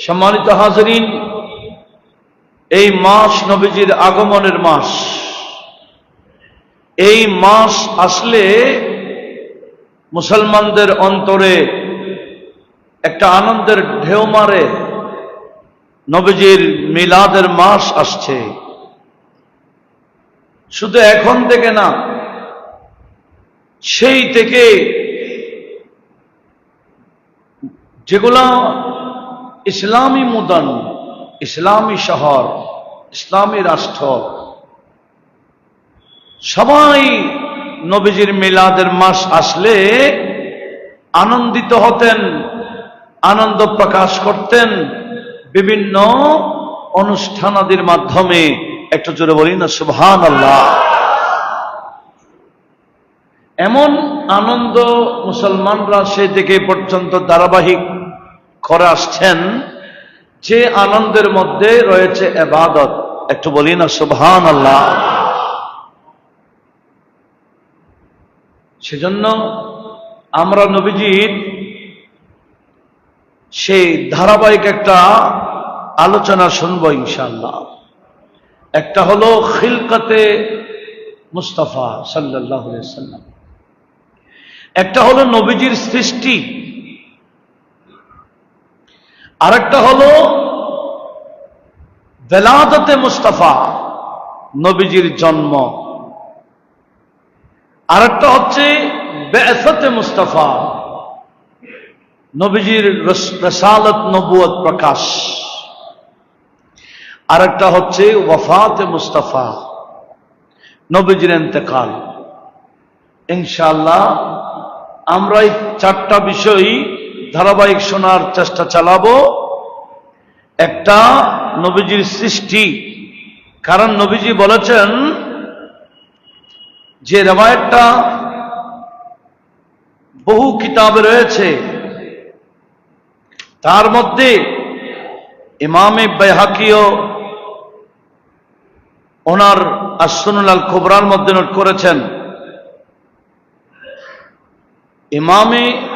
সম্মানিত হাজরিন, এই মাস নবীজির আগমনের মাস। এই মাস আসলে মুসলমানদের অন্তরে একটা আনন্দের ঢেউ মারে। নবীজির মিলাদের মাস আসছে। শুধু এখন থেকে না, সেই থেকে যেগুলা ইসলামী মুদান, ইসলামী শহর, ইসলামী রাষ্ট্র। সবাই নবীজির মিলাদের মাস আসলে আনন্দিত হতেন, আনন্দ প্রকাশ করতেন। বিভিন্ন অনুষ্ঠানাদির মাধ্যমে, একটু জোরে বলি না সুবহান আল্লাহ এমন আনন্দ মুসলমানরা সে থেকে পর্যন্ত ধারাবাহিক করে আসছেন, যে আনন্দের মধ্যে রয়েছে এবাদত। একটু বলি না সুবহান আল্লাহ সেজন্য আমরা নবীজির সেই ধারাবাহিক একটা আলোচনা শুনব ইনশাল্লাহ একটা হলো খিলকাতে মুস্তফা সাল্লাহ একটা হলো নবীজির সৃষ্টি। আরেকটা হলো বেলাদতে মুস্তফা, নবীজির জন্ম। আরেকটা হচ্ছে বেসতে মুস্তফা, নবীজির রসালত নবুয়ত প্রকাশ। আরেকটা হচ্ছে ওয়ফাতে মুস্তফা, নবীজির এতেকাল ইনশাল্লাহ আমরা এই চারটা বিষয়ই ধারাবাহিক শোনার চেষ্টা চালাবো। একটা নবীজির সৃষ্টি। কারণ নবীজি বলেছেন যে রেবায়তটা বহু কিতাবে রয়েছে। তার মধ্যে ইমামে বেহাকিও ওনার আসনুল খোবরার মধ্যে নোট করেছেন। ইমামে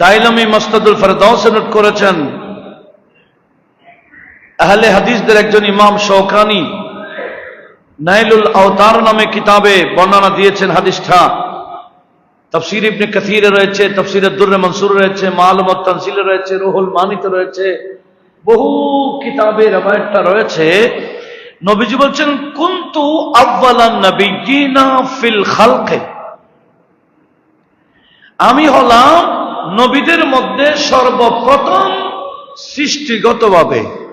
দাইলমি মস্তাদুল ফেরদাউসে নোট করেছেন। আহলে হাদিসদের একজন ইমাম শৌকানি নাইলুল আওতার নামে কিতাবে বর্ণনা দিয়েছেন হাদিসটা। তফসির ইবনে কাসিরে রয়েছে তফসিরে দুর্রে মনসুর রয়েছে মালুমত তানসিলে রয়েছে, রুহুল মানিত রয়েছে, বহু কিতাবে রবায়তটা রয়েছে। নবীজি বলছেন, কুন্তু আব্বালান নবিয়িনা ফিল খালকে। আমি হলাম নবীদের মধ্যে সর্বপ্রথম সৃষ্টিগতভাবে।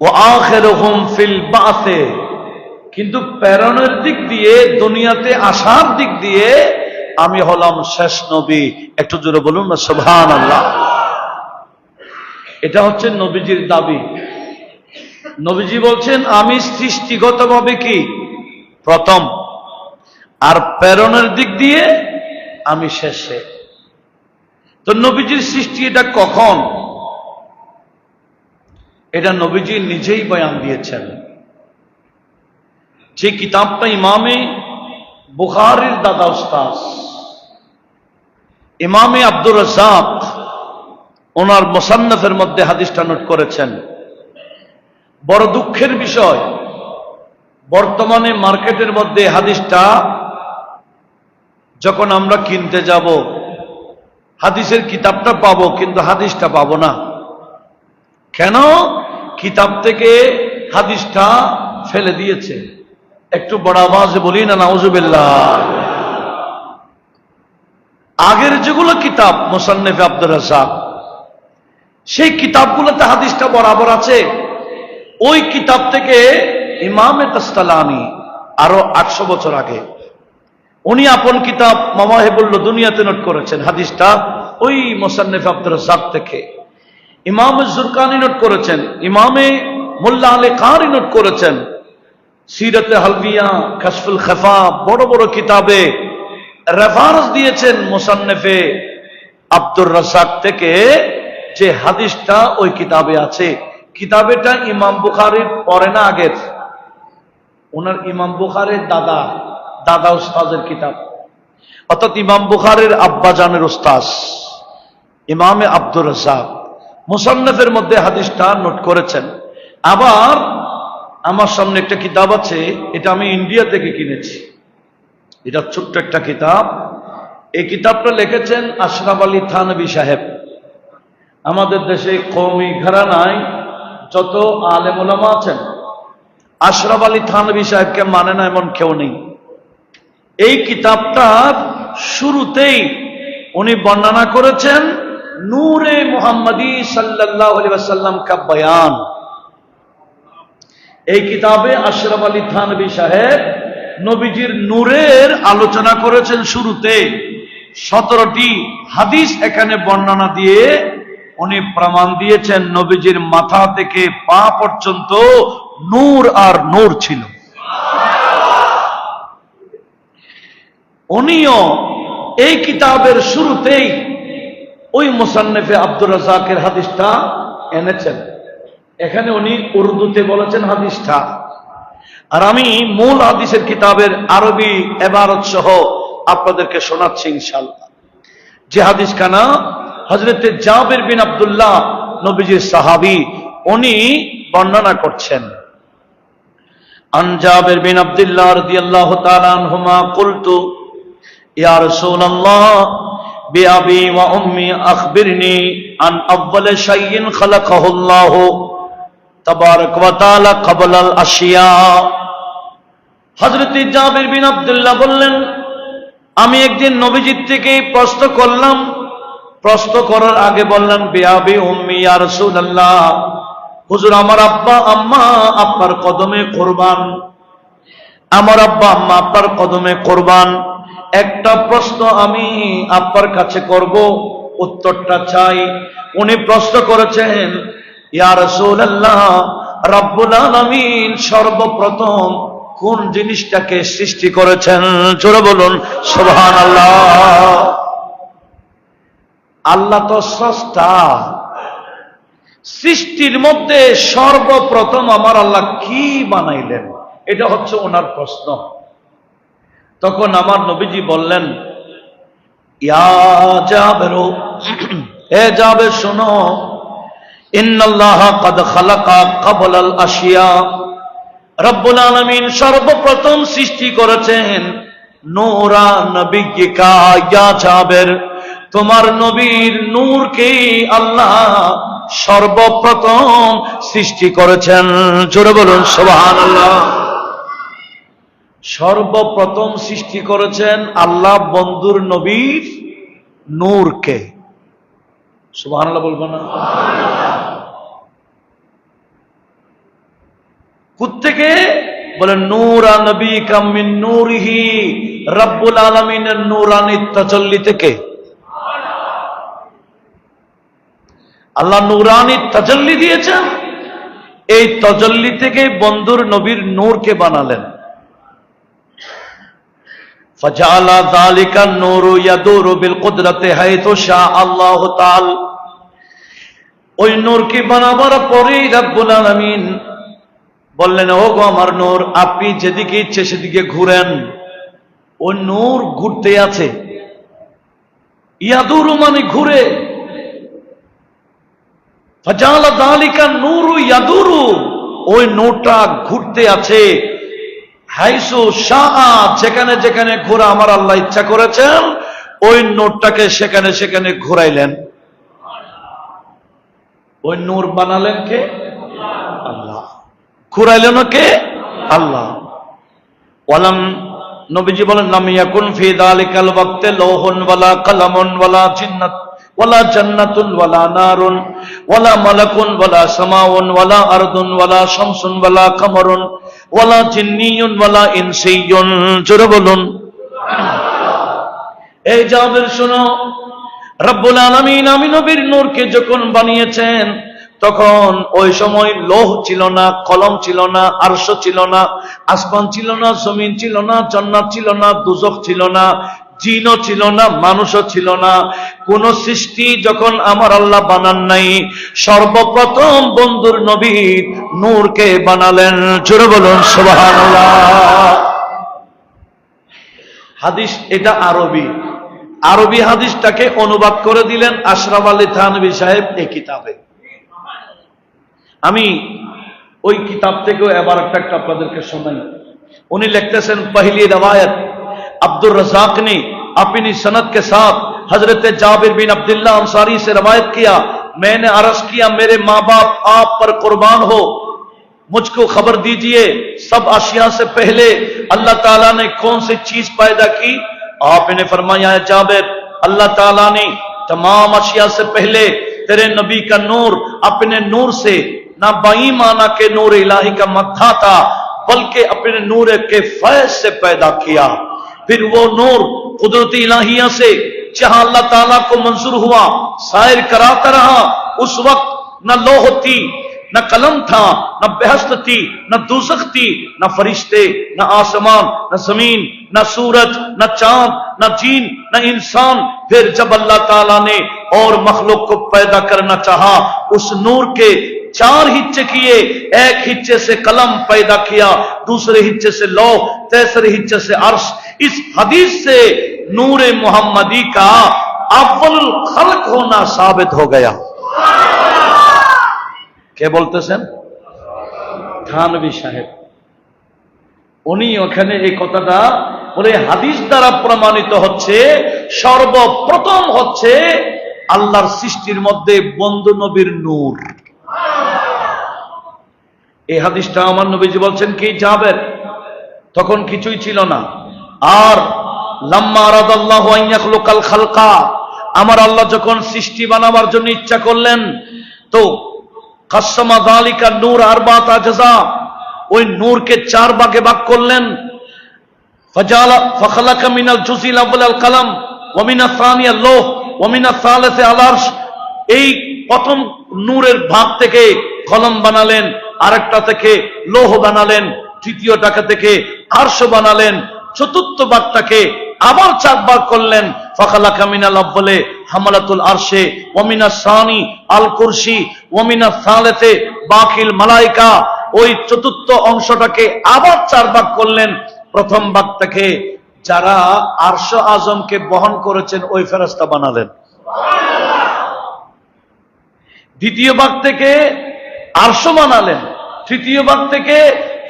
ও আখেরহুম ফিল বাসে। কিন্তু প্রেরণের দিক দিয়ে, দুনিয়াতে আসার দিক দিয়ে আমি হলাম শেষ নবী। একটু জোরে বলুন না সোভান আল্লাহ এটা হচ্ছে নবীজির দাবি। নবীজি বলছেন, আমি সৃষ্টিগতভাবে কি? প্রথম। আর প্রেরণের দিক দিয়ে আমি শেষে। তো নবীজির সৃষ্টি এটা কখন? এটা নবীজি নিজেই বয়ান দিয়েছেন। যে কিতাবটা ইমামে বুখারির দাদা উস্তাজ ইমামে আব্দুর রাজাক ওনার মোসান্নফের মধ্যে হাদিসটা নোট করেছেন। বড় দুঃখের বিষয়, বর্তমানে মার্কেটের মধ্যে হাদিসটা যখন আমরা কিনতে যাব, হাদিসের কিতাবটা পাবো, কিন্তু হাদিসটা পাবো না। কেন? কিতাব থেকে হাদিসটা ফেলে দিয়েছে। একটু বড় আওয়াজ বলি না, নাউজুবিল্লাহ। আগের যেগুলো কিতাব, মোসান্নেফে আব্দুল রাজাক সেই কিতাবগুলোতে হাদিসটা বরাবর আছে। ওই কিতাব থেকে ইমামে তাস্তালানি আরও আটশো বছর আগে। উনি আপন কিতাব মামাহেবুল্ল দুনিয়াতে নোট করেছেন, হাদিসটা ওই মোসান্নেফ আব্দুল রাজাক থেকে। ইমাম জুরকানি নোট করেছেন, ইমামে মোল্লা আলী কারি নোট করেছেন। সিরতে হালবিয়া খাসফুল খেফা, বড় বড় কিতাবে রেফারেন্স দিয়েছেন মোসান্নেফে আব্দুর রাসাক থেকে যে হাদিসটা ওই কিতাবে আছে। কিতাবেটা ইমাম বুখারির পরে না আগের? ওনার ইমাম বুখারের দাদা। দাদা উস্তাজের কিতাব। অর্থাৎ ইমাম বুখারের আব্বাজানের উস্তাজ ইমামে আব্দুর রাজাক মুসান্নফের মধ্যে হাদিসটা নোট করেছেন। আবার আমার সামনে একটা কিতাব আছে, এটা আমি ইন্ডিয়া থেকে কিনেছি। এটা ছোট্ট একটা কিতাব। এই কিতাবটা লিখেছেন আশরাফ আলী থানবী সাহেব। আমাদের দেশে কৌমি ঘরানায় যত আলেম ওলামা আছেন। আশরাফ আলী থানবী সাহেবকে মানে না এমন কেউ নেই। এই কিতাবটা শুরুতেই উনি বর্ণনা করেছেন, নূরে মোহাম্মদী সাল্লাহ আলী ওয়াসাল্লাম কা বয়ান। এই কিতাবে আশরাফ আলী থানবী সাহেব নবীজির নূরের আলোচনা করেছেন শুরুতে। সতেরোটি হাদিস এখানে বর্ণনা দিয়ে উনি প্রমাণ দিয়েছেন নবীজির মাথা থেকে পা পর্যন্ত নূর আর নূর ছিল। উনিও এই কিতাবের শুরুতেই ওই মোসান্নেফে আব্দুর রাজাকের হাদিসটা এনেছেন। এখানে উনি উর্দুতে বলেছেন হাদিসটা। আর আমি মূল হাদিসের কিতাবের আরবি এবারত সহ আপনাদেরকে শোনাচ্ছি ইনশাল্লাহ যে হাদিস কানা হজরত জাবির বিন আবদুল্লাহ নবীজির সাহাবি উনি বর্ণনা করছেন। আনজাবের বিন আবদুল্লাহ রাদিয়াল্লাহু তাআলা আনহুমা কুলতু يا رسول الله بأبي وأمي أخبرني عن أول شيء خلقه الله تبارك وتعالى قبل الأشياء হজরত জাবির বিন আব্দুল্লাহ বললেন আমি একদিন নবীজির থেকে প্রশ্ন করলাম প্রশ্ন করার আগে বললেন বেয়াবি উম্মি ইয়া রাসূলুল্লাহ হুজুর আমার আব্বা আম্মা আপনার কদমে কোরবান আমার আব্বা আম্মা আপনার কদমে কোরবান একটা প্রশ্ন আমি আপনার কাছে করব, উত্তরটা চাই। উনি প্রশ্ন করেছেন, ইয়া রাসূলুল্লাহ, রাব্বুল সর্বপ্রথম কোন জিনিসটাকে সৃষ্টি করেছেন? জোরে বলুন, সুবহানাল্লাহ। আল্লাহ তো স্রষ্টা। সৃষ্টির মধ্যে সর্বপ্রথম আমার আল্লাহ কি বানাইলেন? এটা হচ্ছে ওনার প্রশ্ন। তখন আমার নবীজি বললেন যাবে শোনো, ইন্নাল্লাহ কাদ খালাকা কাবলাল আলামিন সর্বপ্রথম সৃষ্টি করেছেন নোরা নবিকা ইয়া জাবের। তোমার নবীর নূরকে আল্লাহ সর্বপ্রথম সৃষ্টি করেছেন। জোরে বলুন, সুবহানাল্লাহ। সর্বপ্রথম সৃষ্টি করেছেন আল্লাহ বন্ধুর নবীর নূরকে। সুবহানাল্লাহ বলব না? কুত্তেকে বলে, নূরা নবী কামিন নূরিহি, রব্বুল আলমিনের নূরানি তাজল্লি থেকে। আল্লাহ নুরানি তাজল্লি দিয়েছেন। এই তজল্লি থেকে বন্ধুর নবীর নূরকে বানালেন। যালিকা নূরু ইয়াদুরু বিল কুদরাতি হাইতু শা আল্লাহু তাআল ওই নূরকে বানাবার পরেই রাব্বুল আলামিন বললেন ও গো আমার নূর, আপনি যেদিকে ইচ্ছে সেদিকে ঘুরেন। ওই নূর ঘুরতে আছে। ইয়াদুরু মানে ঘুরে। ফাজালা দালিকা নূরু ইয়াদুরু। ওই নূরটা ঘুরতে আছে। হাইসু শাহ যেখানে যেখানে ঘোরা আমার আল্লাহ ইচ্ছা করেছেন, ওই নোটটাকে সেখানে সেখানে ঘোরাইলেন। ওই নূর বানালেন কে? আল্লাহ। ঘুরাইলেন কে? আল্লাহ। ওয়ালাম নবীজি বলেন নাম ইয়াকুন ফি দালিকাল ওয়াক্তে লৌহুন ওয়ালা কালামুন ওয়ালা জিন্নাত ওয়ালা জান্নাতুন ওয়ালা নারুন ওয়ালা মালাকুন ওয়ালা সামাউন ওয়ালা আরদুন ওয়ালা শামসুন ওয়ালা কামরুন ওয়ালা জিন্নিয়ুন ওয়ালা ইনসিয়ুন। জোরে বলুন। এই জাবের রব্বুল আলামিন আমি নবীর নূরকে যখন বানিয়েছেন, তখন ওই সময় লোহ ছিল না, কলম ছিল না, আরশ ছিল না, আসমান ছিল না, জমিন ছিল না, জন্নাত ছিল না, দুজক ছিল না। জিনও ছিল না, মানুষও ছিল না। কোন সৃষ্টি যখন আমার আল্লাহ বানান নাই, সর্বপ্রথম বন্ধুর নবীর নূরকে বানালেন। জোরে বলুন, সুবহানাল্লাহ। হাদিস এটা আরবি। আরবি হাদিসটাকে অনুবাদ করে দিলেন আশরাফ আলী থানবী সাহেব এই কিতাবে। আমি ওই কিতাব থেকেও এবার একটা আপনাদেরকে শোনাই। উনি লিখতেছেন عبد الرزاق نے اپنی صنعت کے ساتھ حضرت جابر بن عبداللہ انصاری سے روایت کیا، میں نے عرض کیا، میرے ماں باپ آپ پر قربان ہو، مجھ کو خبر دیجیے، سب اشیاء سے پہلے اللہ تعالیٰ نے کون سی چیز پیدا کی؟ آپ نے فرمایا ہے جابر، اللہ تعالیٰ نے تمام اشیاء سے پہلے تیرے نبی کا نور اپنے نور سے، نہ بائی مانا کے نور الہی کا متھا تھا، بلکہ اپنے نور کے فیض سے پیدا کیا۔ پھر وہ نور قدرتی الہیہ سے جہاں اللہ تعالیٰ کو منظور ہوا، سائر کراتا رہا، اس وقت نہ لوہ تھی، نہ قلم تھا، نہ بحث تھی، نہ دوزخ تھی، نہ فرشتے، نہ آسمان، نہ زمین نہ سورج نہ چاند، نہ جین، نہ انسان۔ پھر جب اللہ تعالیٰ نے اور مخلوق کو پیدا کرنا چاہا، اس نور کے چار ہچے کیے۔ ایک ہچے سے قلم پیدا کیا، دوسرے ہچے سے لو تیسرے ہچے سے عرش۔ اس حدیث سے نور محمدی کا اول خلق ہونا ثابت ہو گیا۔ کیا بولتے سن؟ تھانوی صاحب۔ انہیں ایک ہوتا تھا বলে হাদিস দ্বারা প্রমাণিত হচ্ছে, সর্বপ্রথম হচ্ছে আল্লাহর সৃষ্টির মধ্যে বন্ধু নবীর নূর। এই হাদিসটা আমার নবীজি বলছেন কি যাবেন তখন কিছুই ছিল না। আর লাম্মা আন ইয়াখলুকাল খালকা, আমার আল্লাহ যখন সৃষ্টি বানাবার জন্য ইচ্ছা করলেন, তো কাসমা দালিকা নূর আরবাত আজজা ওই নূরকে চার ভাগে ভাগ করলেন। আউয়াল আল কলম ওয়া মিনা সানিয়া লোহ ওয়া মিনা সালিসে আল আরশ এই প্রথম নূরের ভাগ থেকে কলম বানালেন, আরেকটা থেকে লৌহ বানালেন থেকে আরশ বানালেন, চতুর্থ ভাগটাকে আবার চার করলেন। ফখালা কামিনাল আব্বলে হামালাতুল আরশে ওমিনা সানি আল কুরসি ওমিনা সালেতে বাকিল মালাইকা। ওই চতুর্থ অংশটাকে আবার চার করলেন প্রথম ভাগটাকে যারা আরশ আজমকে বহন করেছেন, ওই ফেরস্তা বানালেন। দ্বিতীয় ভাগ থেকে আরশ বানালেন। তৃতীয় ভাগ থেকে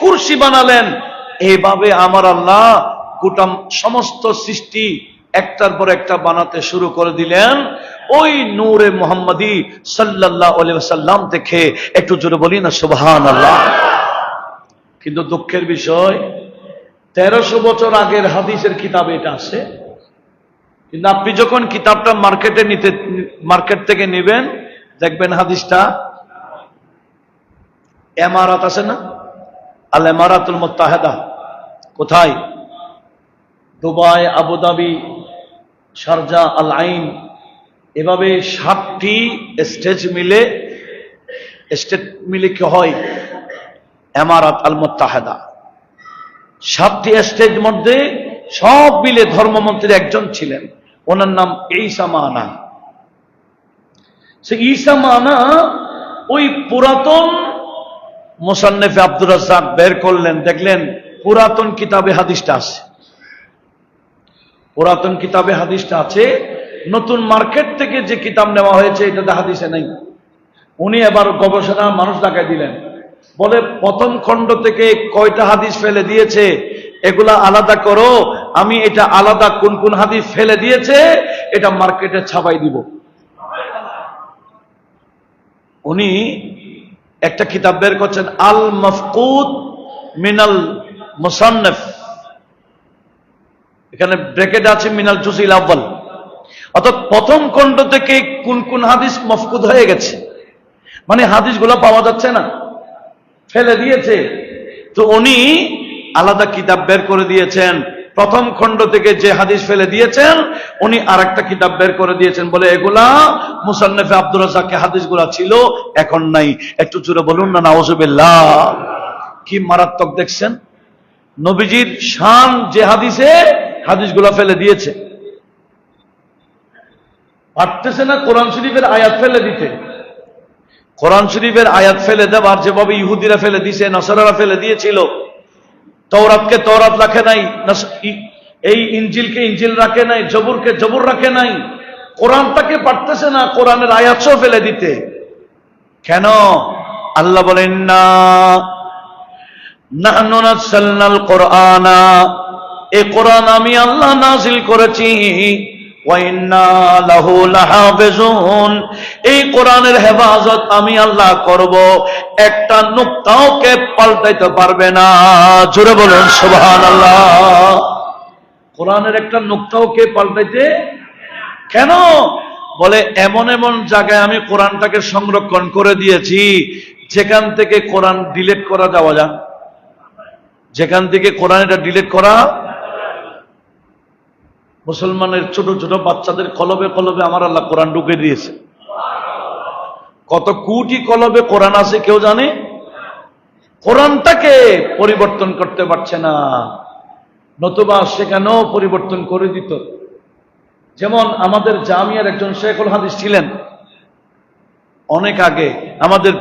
কুরসি বানালেন। এইভাবে আমার আল্লাহ গোটাম সমস্ত সৃষ্টি একটার পর একটা বানাতে শুরু করে দিলেন। ওই নূরে মোহাম্মদী সাল্লাহ সাল্লাম থেকে একটু জোরে বলি না সুবহান আল্লাহ কিন্তু দুঃখের বিষয় তেরোশো বছর আগের হাদিসের কিতাব এটা আছে। কিন্তু আপনি যখন কিতাবটা মার্কেটে নিতে, মার্কেট থেকে নেবেন, দেখবেন হাদিসটা এমারাত আছে না? আল এমারাতুল মোত্তাহেদা। কোথায়? দুবাই, আবুধাবি, শারজা, আল আইন। এভাবে সাতটি স্টেজ মিলে, স্টেট মিলে কি হয়? এমারাত আল মোত্তাহেদা। সাতটি স্টেজ মধ্যে সব মিলে ধর্মমন্ত্রী একজন ছিলেন। ওনার নাম ঈসা মানা। সে ঈসা মানা ওই পুরাতন মোসান্নেফে আব্দুর রাজ্জাক বের করলেন, দেখলেন পুরাতন কিতাবে হাদিসটা আছে। পুরাতন কিতাবে হাদিসটা আছে, নতুন মার্কেট থেকে যে কিতাব নেওয়া হয়েছে, এটাতে হাদিসে নেই। উনি এবার গবেষণা মানুষ দেখাই দিলেন। বলে প্রথম খণ্ড থেকে কয়টা হাদিস ফেলে দিয়েছে? এগুলা আলাদা করো। আমি এটা আলাদা কোন কোন হাদিস ফেলে দিয়েছে, এটা মার্কেটে ছাপাই দিব। উনি একটা কিতাব বের করছেন আল মফকুদ মিনাল মুসান্নফ। এখানে ব্রেকেট আছে, মিনাল জুসিল আব্বাল। অর্থাৎ প্রথম খণ্ড থেকে কোন কোন হাদিস মফকুদ হয়ে গেছে। মানে হাদিসগুলো পাওয়া যাচ্ছে না। ফেলে দিয়েছে। তো উনি আলাদা কিতাব বের করে দিয়েছেন। প্রথম খণ্ড থেকে যে হাদিস ফেলে দিয়েছেন, উনি আর একটা কিতাব বের করে দিয়েছেন বলে, এগুলা মুসান্নফে আব্দুল রাজাকে হাদিসগুলা ছিল, এখন নাই। একটু জুড়ে বলুন না নাওজুবিল্লাহ কি মারাত্মক দেখছেন? নবীজির শান যে হাদিসে হাদিসগুলা ফেলে দিয়েছে। পারতেছে না কোরআন শরীফের আয়াত ফেলে দিতে। কোরআন শরীফের আয়াত ফেলে দেবার যেভাবে ইহুদিরা ফেলে দিছে, নসরারা ফেলে দিয়েছিল তৌরাতকে তৌরাত রাখে নাই এই ইঞ্জিলকে ইঞ্জিল রাখে নাই, জবুরকে জবুর রাখে নাই কোরআনটাকে পারতেছে না, কোরআনের আয়াতও ফেলে দিতে। কেন? আল্লাহ বলেন না কোরআনা। এ কোরআন আমি আল্লাহ নাজিল করেছি। এই কোরআনের হেফাজত আমি আল্লাহ করব। একটা নুক্তাও কে পাল্টাইতে পারবে না। জোরে বলুন, সুবহানাল্লাহ। কোরআনের একটা নুক্তাও কে পাল্টাইতে কেন? বলে, এমন এমন জায়গায় আমি কোরআনটাকে সংরক্ষণ করে দিয়েছি। যেখান থেকে কোরআন ডিলেট করা যাওয়া যায়। যেখান থেকে কোরআন এটা ডিলিট করা মুসলমানের ছোট ছোট বাচ্চাদের কলবে কলবে আমার আল্লাহ কোরআন ঢুকে দিয়েছে। কত কুটি কলবে কোরআন আছে কেউ জানে? কোরআনটাকে পরিবর্তন করতে পারছে না। নতুবা সেখানেও পরিবর্তন করে দিত? যেমন আমাদের জামিয়ার একজন শেখুল হাদিস ছিলেন। অনেক আগে আমাদের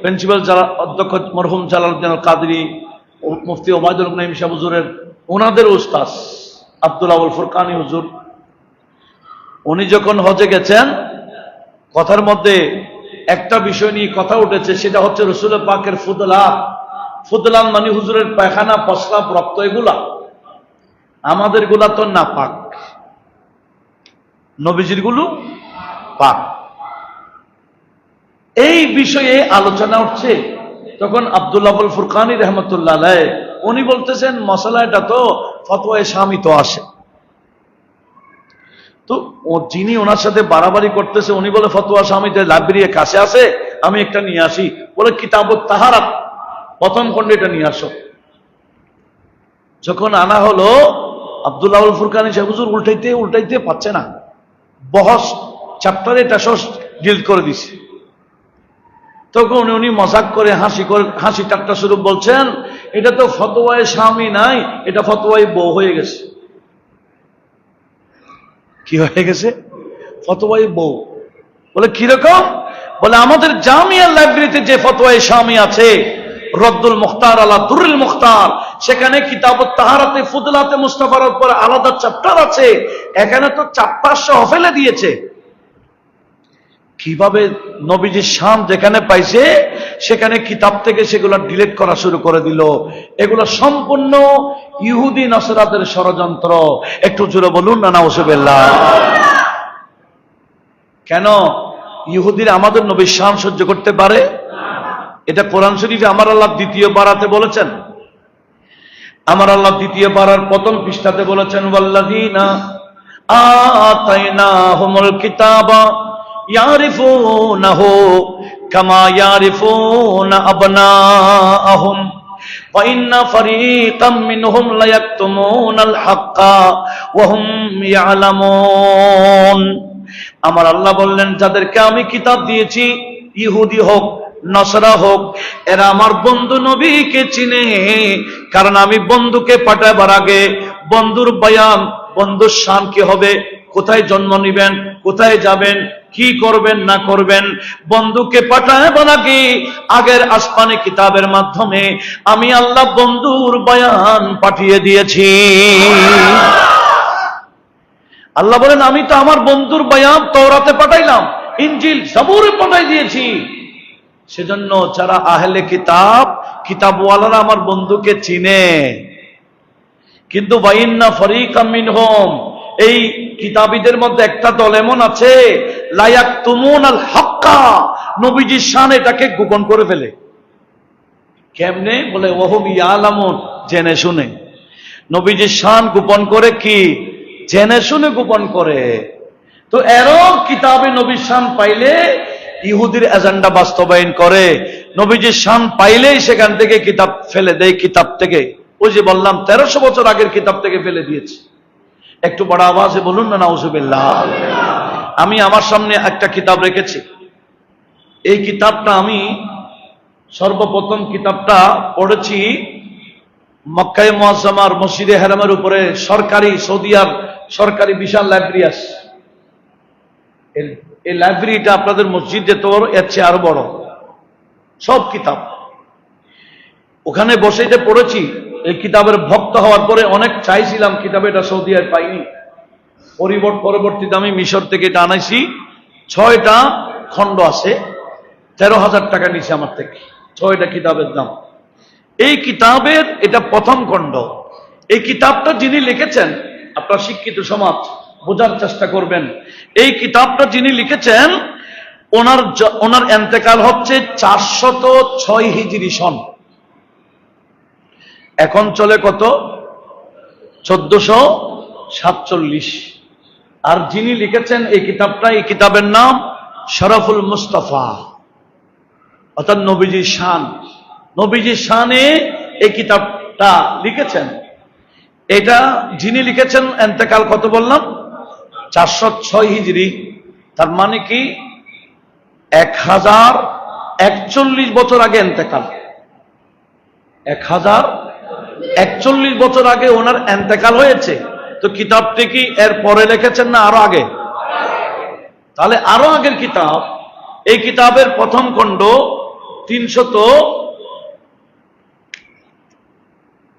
প্রিন্সিপাল যারা অধ্যক্ষ মরহুম আল কাদরি মুফতি ওবায়দুল নাইম শাহ হুজুরের, ওনাদের উস্তাস আব্দুল আবুল ফুরকানি হুজুর, উনি যখন হজে গেছেন, কথার মধ্যে একটা বিষয় নিয়ে কথা উঠেছে, সেটা হচ্ছে রসুল পাকের ফুদলা। ফুদলাম মানে হুজুরের পায়খানা পশলাপ রক্ত, এগুলা। আমাদেরগুলা তো না পাক। নবীজিরগুলো পাক। এই বিষয়ে আলোচনা উঠছে, তখন আব্দুল্লাহুল ফুরকানি রহমতুল্লাহ উনি বলতেছেন মশলাটা তো ফতোয়ায় স্বামী তো আসে। তো ও যিনি ওনার সাথে বাড়াবাড়ি করতেছে, উনি বলে, ফতোয়া স্বামীতে লাইব্রেরি কাছে আছে, আমি একটা নিয়ে আসি। বলে কিতাব তাহারা প্রথম খণ্ডে এটা নিয়ে আসো। যখন আনা হলো আব্দুল্লাহুল ফুরকানি সাহেব, হুজুর, উল্টাইতে উল্টাইতে পাচ্ছে না। বহস চ্যাপ্টারে টাসস ডিল করে দিছে। তখন উনি মজাক করে হাসি করে, হাসি ঠাট্টা স্বরূপ বলছেন এটা তো ফতোয়ায় স্বামী নাই, এটা ফতোয়ায় বউ হয়ে গেছে। কি হয়ে গেছে? ফতোয়াই বউ। বলে, কীরকম? বলে, আমাদের জামিয়া লাইব্রেরিতে যে ফতোয়াই স্বামী আছে রদ্দুল মুখতার আলা দুরুল মুখতার, সেখানে কিতাব তাহারাতে, ফুদলাতে মুস্তাফার উপর আলাদা চ্যাপ্টার আছে, এখানে তো চ্যাপ্টার সহ ফেলে দিয়েছে। কীভাবে নবীজির শান যেখানে পাইছে, সেখানে কিতাব থেকে সেগুলো ডিলেট করা শুরু করে দিল। এগুলো সম্পূর্ণ ইহুদি নসরাতের ষড়যন্ত্র। একটু জোরে বলুন, না নাউসুবিল্লাহ কেন? ইহুদিরা আমাদের নবীর শান সহ্য করতে পারে? এটা কোরআন শরীফে আমার আল্লাহ দ্বিতীয় বারাতে বলেছেন। আমার আল্লাহ দ্বিতীয় বারার প্রথম পৃষ্ঠাতে বলেছেন, ওয়াল্লাযীনা আতাইনাহুমুল কিতাবা ইয়ারিফুনাহু কামা ইয়ারিফুনা আবনাআহুম وإن فريقا منهم ليكتمون الحق وهم يعلمون আমার আল্লাহ বললেন যাদেরকে আমি কিতাব দিয়েছি ইহুদি হোক নসরা হোক এরা আমার বন্ধু নবীকে চিনে কারণ আমি বন্ধুকে পাঠাবার আগে বন্ধুর বয়ান বন্ধুর শান কি হবে কোথায় জন্ম নিবেন, কোথায় যাবেন, কি করবেন, না করবেন, বন্ধুকে পাঠাবার আগে আগের আসমানি কিতাবের মাধ্যমে? আমি আল্লাহ বন্ধুর বয়ান পাঠিয়ে দিয়েছি। আল্লাহ বলেন, আমি তো আমার বন্ধুর বয়ান তওরাতে পাঠাইলাম ইঞ্জিল সাবুরে পাঠাই দিয়েছি। সেজন্য যারা আহলে কিতাব, কিতাবওয়ালারা আমার বন্ধুকে চিনে, কিন্তু বাইন্না ফরিকা মিনহুম এই কিতাবীদের মধ্যে একটা দল এমন আছে লায়াক তুমুন আল হক্কা নবীজির শান এটাকে গোপন করে ফেলে। কেমনে? বলে, ওহম ইয়ালামুন, জেনে শুনে। নবীজির শান গোপন করে কি? জেনে শুনে গোপন করে। তো এরও কিতাবে নবীর শান পাইলে ইহুদির এজেন্ডা বাস্তবায়ন করে। নবীজির শান পাইলেই সেখান থেকে কিতাব ফেলে দেয়, কিতাব থেকে। ওই যে বললাম, তেরোশো বছর আগের কিতাব থেকে ফেলে দিয়েছে। একটু বড় আওয়াজে বলুন না, নাউজুবিল্লাহ। আমি আমার সামনে একটা কিতাব রেখেছি। এই কিতাবটা আমি সর্বপ্রথম কিতাবটা পড়েছি মক্কায় মোয়াজ্জামার মসজিদে হেরামের উপরে, সরকারি, সৌদি সৌদিয়ার সরকারি বিশাল লাইব্রেরি আছে। এই লাইব্রেরিটা আপনাদের মসজিদ যেতে বড় এর চেয়ে আরও বড়। সব কিতাব। ওখানে বসে যে পড়েছি এই কিতাবের ভক্ত হওয়ার পরে অনেক চাইছিলাম, কিতাবে এটা সৌদি আর পাইনি। পরিবর্ত পরবর্তীতে আমি মিশর থেকে এটা আনাইছি। ছয়টা খণ্ড আছে, তেরো হাজার টাকা নিছে আমার থেকে। ছয়টা কিতাবের দাম। এই কিতাবের এটা প্রথম খণ্ড। এই কিতাবটা যিনি লিখেছেন, আপনার শিক্ষিত সমাজ, বোঝার চেষ্টা করবেন। এই কিতাবটা যিনি লিখেছেন, ওনার ওনার এন্তেকাল হচ্ছে চারশত ছয় হিজরি সন। এখন চলে কত? চোদ্দশো সাতচল্লিশ। আর যিনি লিখেছেন এই কিতাবটা, এই কিতাবের নাম শরফুল মুস্তফা। অর্থাৎ নবীজি শান। নবীজি শানে এই কিতাবটা লিখেছেন। এটা যিনি লিখেছেন, এন্তেকাল কত বললাম? চারশো ছয় হিজড়ি তার মানে কি? এক হাজার একচল্লিশ বছর আগে এন্তেকাল। এক হাজার একচল্লিশ বছর আগে ওনার এন্তেকাল হয়েছে, তো কিতাবটি কি এর পরে লিখেছেন না আরও আগে? তাহলে আরও আগের কিতাব, এই কিতাবের প্রথম খণ্ড তিনশত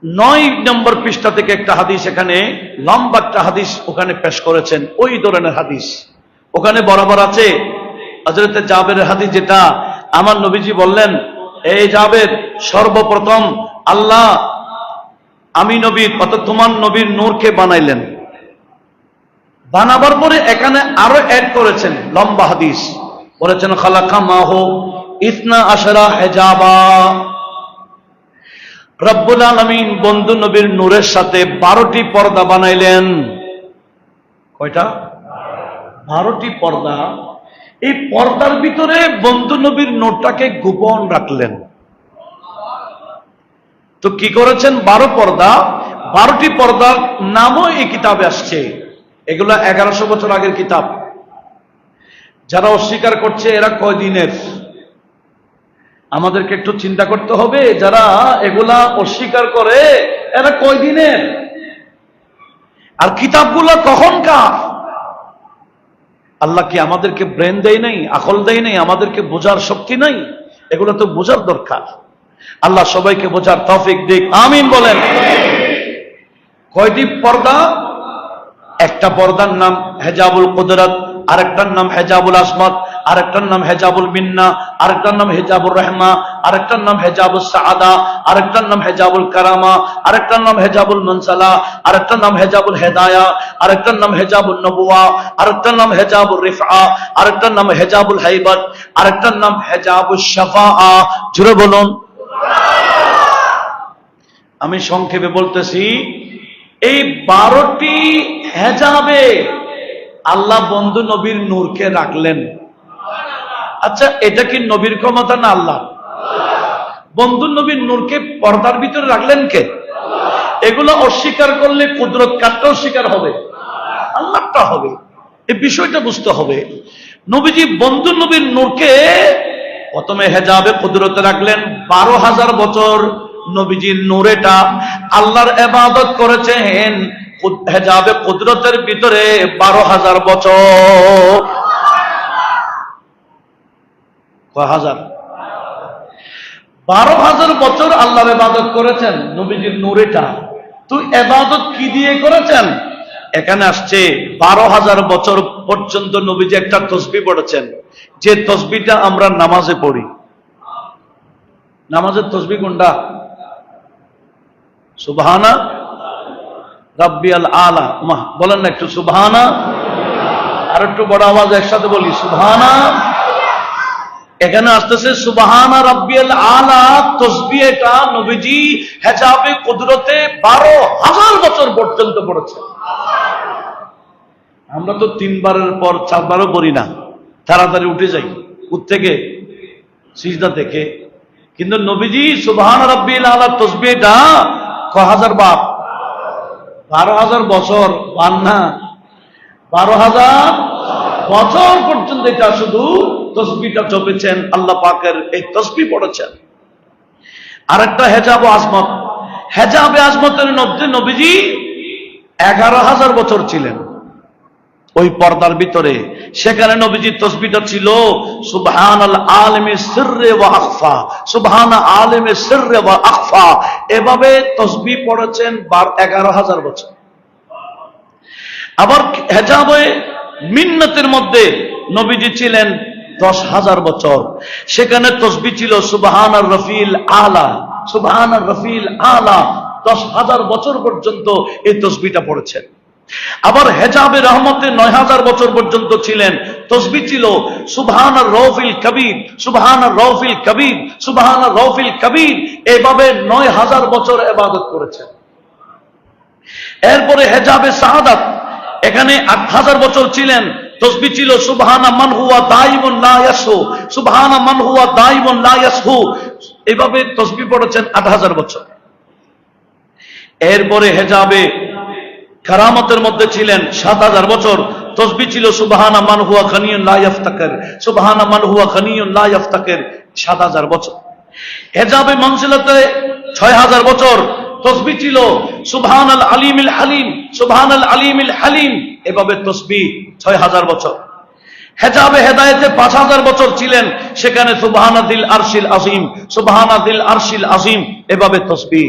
নয় নম্বর পৃষ্ঠা থেকে একটা হাদিস এখানে, লম্বা একটা হাদিস ওখানে পেশ করেছেন, ওই ধরনের হাদিস। ওখানে বরাবর আছে হজরতে জাবের হাদিস যেটা আমার নবীজি বললেন, এই জাবের সর্বপ্রথম আল্লাহ আমি নবীর, অর্থাৎ তোমার নবীর নূরকে বানাইলেন। বানাবার পরে এখানে আরও অ্যাড করেছেন, লম্বা হাদিস। বলেছেন খালাকা মাহ ইসনা আশরা হেজাবা। রব্বুল আলমিন বন্ধু নবীর নূরের সাথে বারোটি পর্দা বানাইলেন। কয়টা? বারোটি পর্দা। এই পর্দার ভিতরে বন্ধু নবীর নোটটাকে গোপন রাখলেন। তো কি করেছেন? বারো পর্দা। বারোটি পর্দার নামও এই কিতাবে আসছে। এগুলো এগারোশো বছর আগের কিতাব। যারা অস্বীকার করছে, এরা কয়দিনের আমাদেরকে একটু চিন্তা করতে হবে, যারা এগুলা অস্বীকার করে, এরা কয়দিনের আর কিতাবগুলো কখনকার? আল্লাহ কি আমাদেরকে ব্রেন দেয় নাই আকল দেয় নাই, আমাদেরকে বোঝার শক্তি নাই? এগুলো তো বোঝার দরকার। আল্লাহ সবাইকে বোঝার তফিক দিক আমিন বলেন কয়টি পর্দা একটা পর্দার নাম হেজাবুল কুদরত আরেকটার নাম হেজাবুল আসমাত আরেকটার নাম হেজাবুল মিন্না আরেকটার নাম হেজাবুল রহমা আরেকটার নাম হেজাবুল সাআদা আরেকটার নাম হেজাবুল কারামা আরেকটার নাম হেজাবুল মনসালা আরেকটার নাম হেজাবুল হেদায়া আরেকটার নাম হেজাবুল নবুয়া আরেকটার নাম হেজাবুল রিফা আরেকটার নাম হেজাবুল হাইবত আরেকটার নাম হেজাবুল শাফা জুড়ে বলুন আমি সংক্ষেপে বলতেছি, এই বারোটি হেজাবে আল্লাহ বন্ধু নবীর নূরকে রাখলেন। আচ্ছা এটা কি নবীর ক্ষমতা না আল্লাহ? বন্ধু নবীর নূরকে পর্দার ভিতরে রাখলেন কে? এগুলো অস্বীকার করলে কুদরত কাটটা অস্বীকার হবে। আল্লাহটা হবে। এই বিষয়টা বুঝতে হবে। নবীজি বন্ধু নবীর নূরকে প্রথমে হেজাবে কুদরতে রাখলেন, বারো হাজার বছর নবীজির নূরেটা আল্লাহর এবাদত করেছেন হেজাবে কুদরতের ভিতরে বারো হাজার বছর। হাজার বারো হাজার বছর আল্লাহর এবাদত করেছেন নবীজির নূরেটা। তুই এবাদত কি দিয়ে করেছেন? এখানে আসছে, বারো হাজার বছর পর্যন্ত নবীজি একটা তসবি পড়েছেন। যে তসবিটা আমরা নামাজে পড়ি। নামাজের তসবি কোনটা? সুবহানা রাব্বিয়াল আলা। উমা, বলেন না একটু সুবহানা। আর একটু বড় আওয়াজ একসাথে বলি, সুবহানা। এখানে আসতেছে, সুবহানা রাব্বিয়াল আলা তসবি এটা নবীজি হেজাবে কুদরতে বারো হাজার বছর পর্যন্ত পড়েছে। আমরা তো তিনবারের পর চারবারও পড়ি না। তাড়াতাড়ি উঠে যাই। থেকে, সিজদা থেকে। কিন্তু নবীজি, সুবহান রাব্বিল আলা তসবি এটা ক হাজার বাপ। বারো হাজার বছর বান্না বারো হাজার বছর পর্যন্ত এটা শুধু তসবিটা চপেছেন, আল্লাহ পাকের এই তসবি পড়েছেন। আরেকটা হেজাব ও আজমত। হেজাবে আজমতের মধ্যে নবীজি এগারো হাজার বছর ছিলেন। ওই পর্দার ভিতরে। সেখানে নবীজির তসবিটা ছিল সুবহান আল আলমে সিররে ওয়া আখফা সুবহান আলমে সিররে ওয়া আখফা। এভাবে তসবি পড়েছেন বার এগারো হাজার বছর। আবার হেজাবে মিন্নতের মধ্যে নবীজি ছিলেন দশ হাজার বছর। সেখানে তসবি ছিল সুবহান রফিল আলা সুবহান রফিল আলা। দশ হাজার বছর পর্যন্ত এই তসবিটা পড়েছেন। আবার হেজাবে রহমতে নয় হাজার বছর পর্যন্ত ছিলেন। তসবি ছিল সুবহান রফিল কবির সুবহান রফিল কবির সুবহান রফিল কবির। এভাবে নয় হাজার বছর এবাদত করেছেন। এরপরে হেজাবে শাহাদাত এখানে আট হাজার বছর ছিলেন। তসবি ছিল, সুবহানা মান হুয়া দাইমুন লা ইয়াসহু, সুবহানা মান হুয়া দাইমুন লা ইয়াসহু। এভাবে তসবি পড়েছেন আট হাজার বছর। এরপরে হেজাবে কারামতের মধ্যে ছিলেন সাত হাজার বছর। তসবি ছিল, সুবহানা মান হুয়া খানিয়ুন লা ইয়াফতাকের। সুবহানা মান হুয়া খানিয়ুন লা ইয়াফতাকের। সাত হাজার বছর। হেজাবে মনসিলতে ছয় হাজার বছর। তসবি ছিল সুবহান আল আলিমিল হালিম সুবহান আল আলিমিল হালিম। এভাবে তসবি ছয় হাজার বছর। হেজাবে হেদায়েতে পাঁচ হাজার বছর ছিলেন, সেখানে সুবহানা দিল আরশিল আজিম সুবহানা দিল আরশিল আজিম এভাবে তসবি।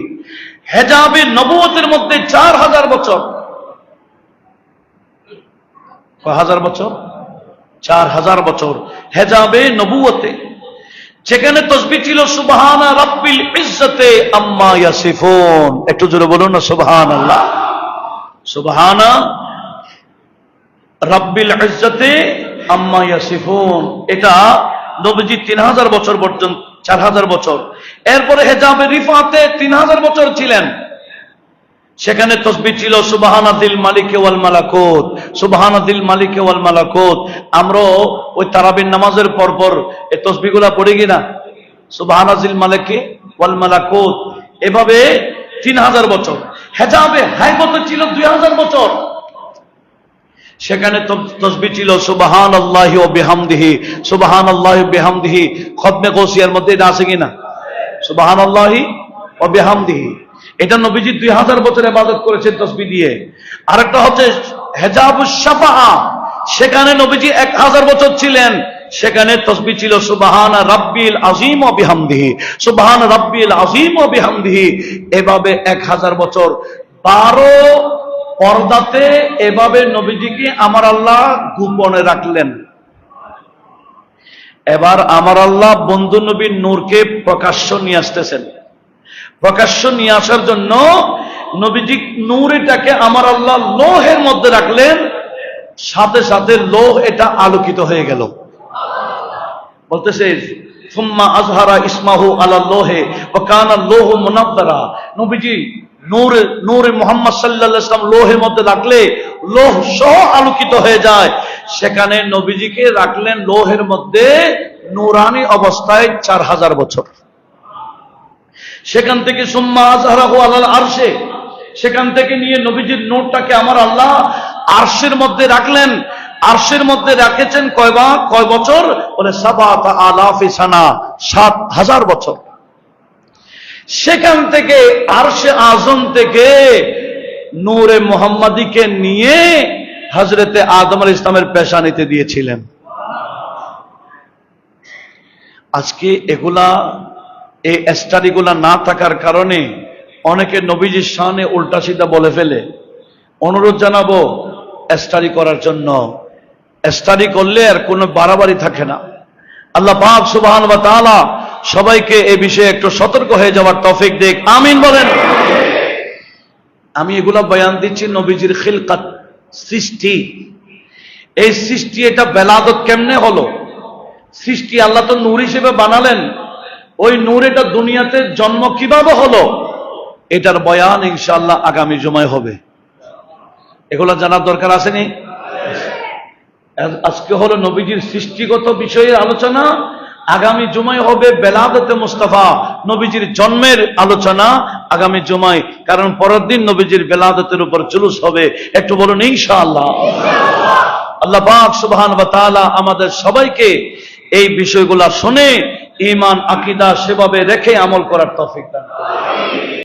হেজাবে নবুয়তের মধ্যে চার হাজার বছর। হাজার বছর? চার হাজার বছর। হেজাবে নবুয়তে। যেখানে তসবি ছিল, সুবহানা রাব্বিল ইজ্জতে আম্মা ইয়াসিফুন। একটু জোরে বলুন না সুবহান আল্লাহ সুবহানা রাব্বিল ইজ্জতে আম্মা ইয়াসিফুন। এটা নবীজি তিন হাজার বছর পর্যন্ত, চার হাজার বছর। এরপরে হেজাবে রিফাতে তিন হাজার বছর ছিলেন। সেখানে তসবি ছিল সুবাহানা দিল মালিকে ওয়াল মালাকুত সুবাহানা দিল মালিকে ওয়াল মালাকুত। আমরাও ওই তারাবির নামাজের পর পর এই তসবিগুলা পড়ি কিনা সুবাহানা দিল মালিকে ওয়াল মালাকুত। এভাবে তিন হাজার বছর। হেজাবে হাইবত ছিল দুই হাজার বছর। সেখানে তসবি ছিল সুবাহান আল্লাহ ও বেহামদিহি সুবাহান আল্লাহ বেহামদিহি। খতমে কৌশিয়ার মধ্যে এটা আছে কিনা সুবাহান আল্লাহি ও বেহামদিহি। এটা নবীজি দুই হাজার বছর ইবাদত করেছেন তসবি দিয়ে। আরেকটা হচ্ছে হেজাবুস সাফাহা সেখানে নবীজি এক হাজার বছর ছিলেন। সেখানে তসবি ছিল, সুবাহান রাব্বিল আজিম ও বিহামদিহি। সুবাহান রাব্বিল আজিম ও বিহামদিহি। এভাবে এক হাজার বছর। বারো পর্দাতে এভাবে নবীজিকে আমার আল্লাহ গোপনে রাখলেন। এবার আমার আল্লাহ বন্ধু নবীর নূরকে প্রকাশ্য নিয়ে আসতেছেন। প্রকাশ্য নিয়ে আসার জন্য নবীজি নূর এটাকে আমার আল্লাহ লোহের মধ্যে রাখলেন। সাথে সাথে লোহ এটা আলোকিত হয়ে গেল। বলতেছে, সুম্মা আজহারা ইসমাহু আলা লোহে ও কানা লোহ নবীজি নূরে নূরে মোহাম্মদ সাল্লাহ ইসলাম লোহের মধ্যে রাখলে লোহ সহ আলোকিত হয়ে যায়। সেখানে নবীজিকে রাখলেন লোহের মধ্যে নুরানি অবস্থায় চার হাজার বছর। সেখান থেকে সুম্মা আজহারাহু আলাল আরশে, সেখান থেকে নিয়ে নবীজির নোটটাকে আমার আল্লাহ আরশের মধ্যে রাখলেন। আরশের মধ্যে রাখেছেন কয়বা কয় বছর? বলে, সাবাত আলাফি সানা, সাত হাজার বছর। সেখান থেকে, আরশে আজম থেকে নূরে মোহাম্মদীকে নিয়ে হজরতে আদম আল ইসলামের পেশা নিতে দিয়েছিলেন। আজকে এগুলা এই স্টাডিগুলা না থাকার কারণে অনেকে নবীজির সামনে উল্টা সিধা বলে ফেলে। অনুরোধ জানাব স্টাডি করার জন্য। স্টাডি করলে আর কোনো বাড়াবাড়ি থাকে না। আল্লাহ পাক সুবাহান বা তাআলা সবাইকে এ বিষয়ে একটু সতর্ক হয়ে যাওয়ার তফিক দেখ আমিন বলেন। আমি এগুলা বয়ান দিচ্ছি নবীজির খিলকাত সৃষ্টি। এই সৃষ্টি এটা বেলাদত কেমনে হলো? সৃষ্টি আল্লাহ তো নূর হিসেবে বানালেন। ওই নূর এটা দুনিয়াতে জন্ম কীভাবে হলো? এটার বয়ান ইনশাল্লাহ আগামী জমায় হবে। এগুলো জানার দরকার আসেনি? আজকে হলো নবীজির সৃষ্টিগত বিষয়ে আলোচনা, আগামী জুমায় হবে বেলাদতে মুস্তাফা, নবীজির জন্মের আলোচনা আগামী জুমায়, কারণ পরের দিন নবীজির বেলাদতের উপর জুলুস হবে। একটু বলুন, ইনশাআল্লাহ। আল্লাহ ওয়া তাআলা আমাদের সবাইকে এই বিষয়গুলা শুনে ইমান আকিদা সেভাবে রেখে আমল করার তফিক দান